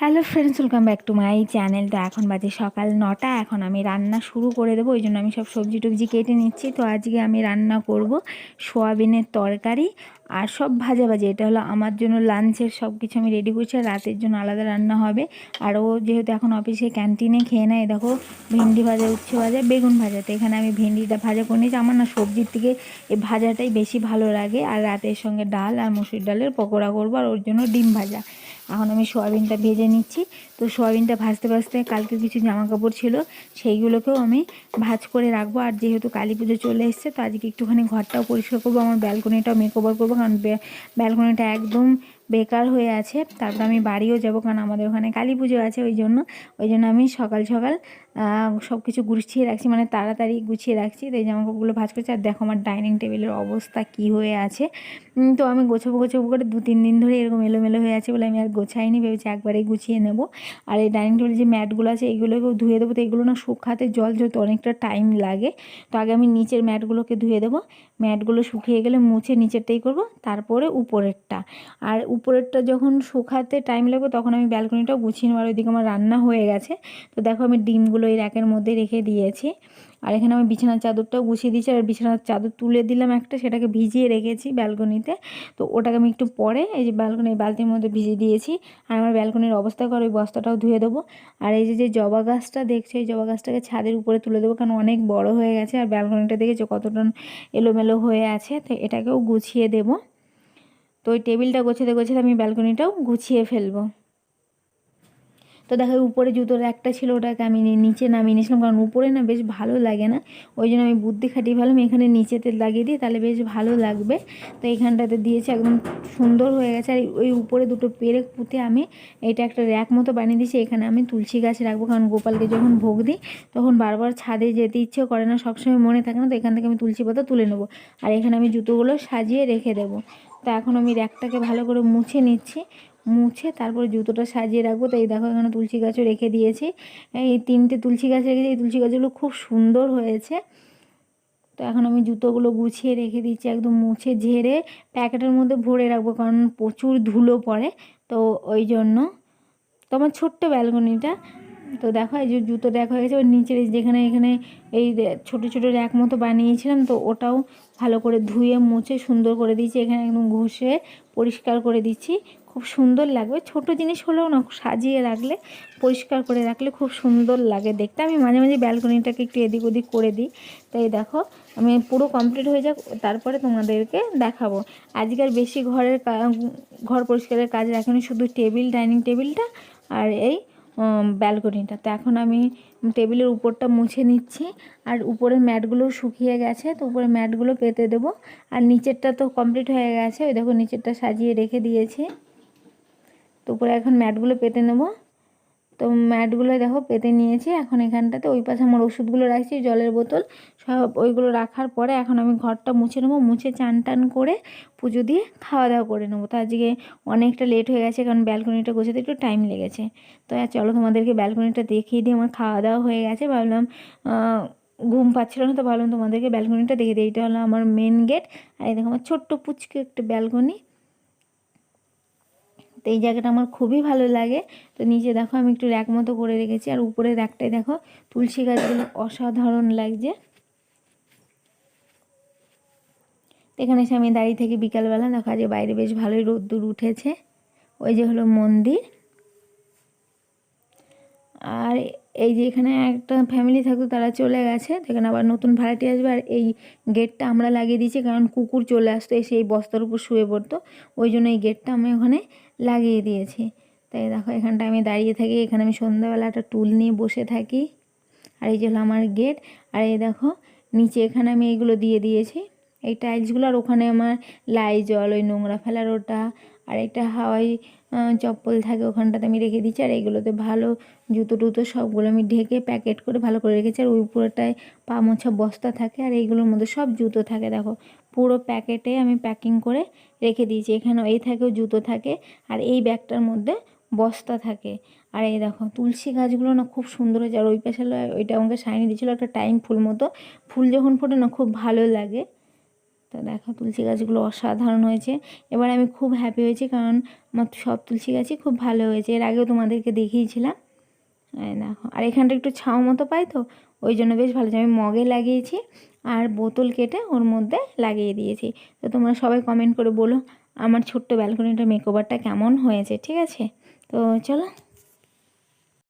Hello friends welcome back to my channel তো এখন বাজে সকাল নটা, এখন আমি রান্না শুরু করে দেবো। ওই জন্য আমি সব সবজি টবজি কেটে নিচ্ছি। তো আজকে আমি রান্না করব সোয়াবিনের তরকারি আর সব ভাজা ভাজি। এটা হলো আমার জন্য লাঞ্চের সব কিছু আমি রেডি করছি আর রাতের জন্য আলাদা রান্না হবে। আর ও যেহেতু এখন অফিসে ক্যান্টিনে খেয়ে নেয়, দেখো, ভেন্ডি ভাজা, উচ্ছে ভাজা, বেগুন ভাজা। তো এখানে আমি ভেন্ডিটা ভাজা করে নিয়েছি। আমার না সবজির থেকে এই ভাজাটাই বেশি ভালো লাগে। আর রাতের সঙ্গে ডাল আর মুসুর ডালের পকোড়া করব আর ওর জন্য ডিম ভাজা। এখন আমি সোয়াবিনটা ভেজে নিচ্ছি। তো সোয়াবিনটা ভাজতে ভাজতে কালকে কিছু জামা কাপড় ছিল, সেইগুলোকেও আমি ভাজ করে রাখব। আর যেহেতু কালী পুজো চলে এসছে, তো আজকে একটুখানি ঘরটাও পরিষ্কার করব, আমার ব্যালকনিটাও মেক ওভার করব, কারণ ব্যালকনিটা একদম বেকার হয়ে আছে। তারপর আমি বাড়িও যাব, কারণ আমাদের ওখানে কালী পুজো আছে ওই জন্য। ওই জন্য আমি সকাল সকাল সব কিছু গুছিয়ে রাখছি মানে তাড়াতাড়ি গুছিয়ে রাখছি। তো এই জামাকাপড়গুলো ভাজ করছি, আর দেখো আমার ডাইনিং টেবিলের অবস্থা কি হয়ে আছে। তো আমি গোছাবো গোছাবো করে দু তিন দিন ধরে এরকম এলোমেলো হয়ে আছে বলে আমি আর গোছাইনি, ভেবেছি একবারেই গুছিয়ে নেব। আর এই ডাইনিং টেবিলের যে ম্যাটগুলো আছে এইগুলোকেও ধুয়ে দেবো। তো এগুলো না শুকাতে জল যেহেতু অনেকটা টাইম লাগে, তো আগে আমি নিচের ম্যাটগুলোকে ধুয়ে দেবো। ম্যাটগুলো শুকিয়ে গেলে মুছে নিচেরটাই করব, তারপরে উপরেরটা। আর উপরেরটা যখন শুকাতে টাইম লাগবে, তখন আমি ব্যালকনিটাও গুছিয়ে নেব। নেবার ওইদিকে আমার রান্না হয়ে গেছে। তো দেখো আমি ডিমগুলো এই র্যাকের মধ্যে রেখে দিয়েছি। আর এখানে আমি বিছানার চাদরটাও গুছিয়ে দিয়েছি আর বিছানার চাদর তুলে দিলাম একটা, সেটাকে ভিজিয়ে রেখেছি ব্যালকনিতে। তো ওটাকে আমি একটু পরে এই যে ব্যালকনি, বালতির মধ্যে ভিজিয়ে দিয়েছি। আর আমার ব্যালকনির অবস্থা করে, ওই বস্তাটাও ধুয়ে দেবো। আর এই যে যে জবা গাছটা দেখছে, এই জবা গাছটাকে ছাদের উপরে তুলে দেবো, কারণ অনেক বড় হয়ে গেছে। আর ব্যালকনিটা দেখেছ কতটা এলোমেলো হয়ে আছে? তো এটাকেও গুছিয়ে দেবো। তো ওই টেবিলটা গোছাতে গোছাতে আমি ব্যালকনিটাও গুছিয়ে ফেলব। তো দেখো উপরে জুতোর একটা ছিল, ওটাকে আমি নিচে নামিয়ে নিয়েছিলাম, কারণ উপরে না বেশ ভালো লাগে না। ওই জন্য আমি বুদ্ধি খাটিয়ে ফেলাম এখানে নিচেতে লাগিয়ে দিই, তাহলে বেশ ভালো লাগবে। তো এখানটাতে দিয়েছি, একদম সুন্দর হয়ে গেছে। আর ওই উপরে দুটো পেরে পুঁতে আমি এটা একটা র্যাক মতো বানিয়ে দিয়েছি, এখানে আমি তুলসী গাছ রাখব, কারণ গোপালকে যখন ভোগ দিই, তখন বারবার ছাদে যেতে ইচ্ছে করে না, সবসময় মনে থাকে না, তো এখান থেকে আমি তুলসী পাতা তুলে নেব। আর এখানে আমি জুতোগুলো সাজিয়ে রেখে দেবো। তো এখন আমি র্যাকটাকে ভালো করে মুছে নিচ্ছি। মুছে তারপরে জুতোটা সাজিয়ে রাখব। তো এই দেখো, এখানে তুলসী গাছও রেখে দিয়েছি। এই তিনটে তুলসী গাছ রেখেছি। এই তুলসী গাছগুলো খুব সুন্দর হয়েছে। তো এখন আমি জুতোগুলো গুছিয়ে রেখে দিচ্ছি, একদম মুছে ঝেড়ে প্যাকেটের মধ্যে ভরে রাখব, কারণ প্রচুর ধুলো পড়ে। তো ওই জন্য। তো আমার ছোট্ট ব্যালকনিটা। তো দেখো, এই যে জুতো দেখা হয়ে গেছে। ওর নিচের যেখানে, এখানে এই ছোটো ছোটো র্যাক মতো বানিয়েছিলাম, তো ওটাও ভালো করে ধুয়ে, মুছে সুন্দর করে দিয়েছি। এখানে একদম ঘষে পরিষ্কার করে দিচ্ছি। খুব সুন্দর লাগবে। ছোট জিনিস হলেও না, সাজিয়ে রাখলে, পরিষ্কার করে রাখলে খুব সুন্দর লাগে দেখতে। আমি মাঝে মাঝে ব্যালকনিটাকে একটু এদিক ওদিক করে দিই। তাই দেখো, আমি পুরো কমপ্লিট হয়ে যাক, তারপরে তোমাদেরকে দেখাবো। আজকের বেশি ঘরের ঘর পরিষ্কারের কাজ রাখেনি, শুধু টেবিল, ডাইনিং টেবিলটা আর এই ব্যালকনিটা। তো এখন আমি টেবিলের উপরটা মুছে নিচ্ছি আর উপরের ম্যাটগুলো শুকিয়ে গেছে, তো উপরে ম্যাটগুলো পেতে দেবো। আর নিচেরটা তো কমপ্লিট হয়ে গেছে, ওই দেখো নিচেরটা সাজিয়ে রেখে দিয়েছি। তো উপরে এখন ম্যাটগুলো পেতে নেব। তো ম্যাটগুলো দেখো পেতে নিয়েছি, এখন এখানটাতে ওই পাশে আমার ওষুধগুলো রাখছি, জলের বোতল, সব ওইগুলো রাখার পরে এখন আমি ঘরটা মুছে নেব, মুছে চান টান করে পুজো দিয়ে খাওয়া দাওয়া করে নেব। তো আজকে অনেকটা লেট হয়ে গেছে, কারণ ব্যালকনিটা গোছাতে একটু টাইম লেগেছে। তো চলো তোমাদেরকে ব্যালকনিটা দেখিয়ে দিয়ে আমার খাওয়া দাওয়া হয়ে গেছে, ভাবলাম ঘুম পাচ্ছিল না তো ভাবলাম তোমাদেরকে ব্যালকনিটা দেখে দিই। এটা হলো আমার মেন গেট আর এই দেখো আমার ছোট্ট পুচকে একটা ব্যালকনি তো এই জায়গাটা আমার খুবই ভালো লাগে। তো নিচে দেখো আমি একটু র্যাক মতো করে রেখেছি। আর উপরে র্যাকটাই দেখো তুলসী গাছগুলো অসাধারণ লাগছে। এখানে এসে আমি দাঁড়িয়ে থেকে বিকালবেলা। দেখো আজকে বাইরে বেশ ভালোই রোদ্দুর উঠেছে। ওই যে হলো মন্দির। আর এই যে এখানে একটা ফ্যামিলি থাকতো, তারা চলে গেছে। এখানে আবার নতুন ভাড়াটি আসবে। আর এই গেটটা আমরা লাগিয়ে দিয়েছি, কারণ কুকুর চলে আসতো, এসে এই বস্তার উপর শুয়ে পড়তো। ওই জন্য এই গেটটা আমি ওখানে লাগিয়ে দিয়েছি। তাই দেখো, এখানটা আমি দাঁড়িয়ে থাকি। এখানে আমি সন্ধ্যাবেলা একটা টুল নিয়ে বসে থাকি। আর এই যে হলো আমার গেট আর এই দেখো, নিচে এখানে আমি এইগুলো দিয়ে দিয়েছি। এই টাইলসগুলো আর ওখানে আমার লাই জল, ওই নোংরা ফেলার ওটা আর একটা হাওয়াই চপ্পল থাকে ওখানটাতে আমি রেখে দিচ্ছি আর এইগুলোতে ভালো জুতো টুতো সবগুলো আমি ঢেকে প্যাকেট করে ভালো করে রেখেছি, আর ওই উপরটায় পা মোছা বস্তা থাকে, আর এইগুলোর মধ্যে সব জুতো থাকে, দেখো। পুরো প্যাকেটে আমি প্যাকিং করে রেখে দিয়েছি এখানে এই থাকেও জুতো থাকে, আর এই ব্যাগটার মধ্যে বস্তা থাকে। আর এই দেখো, তুলসী গাছগুলো না খুব সুন্দর হয়েছে, আর ওই পাশে ওইটা আমাকে সাইনি দিয়েছিলো একটা টাইম ফুল মতো। ফুল যখন ফোটে না, খুব ভালো লাগে। তো দেখো তুলসী গাছগুলো অসাধারণ হয়েছে। এবার আমি খুব হ্যাপি হয়েছি কারণ আমার সব তুলসী গাছই খুব ভালো হয়েছে। এর আগেও তোমাদেরকে দেখিয়েছিলাম। দেখো, আর এখানটা একটু ছাও মতো পাই তো, ওই জন্য বেশ ভালো আমি মগে লাগিয়েছি আর বোতল কেটে ওর মধ্যে লাগিয়ে দিয়েছি। তো তোমরা সবাই কমেন্ট করে বলো আমার ছোট্ট ব্যালকনিটা মেকওভারটা কেমন হয়েছে, ঠিক আছে? তো চলো।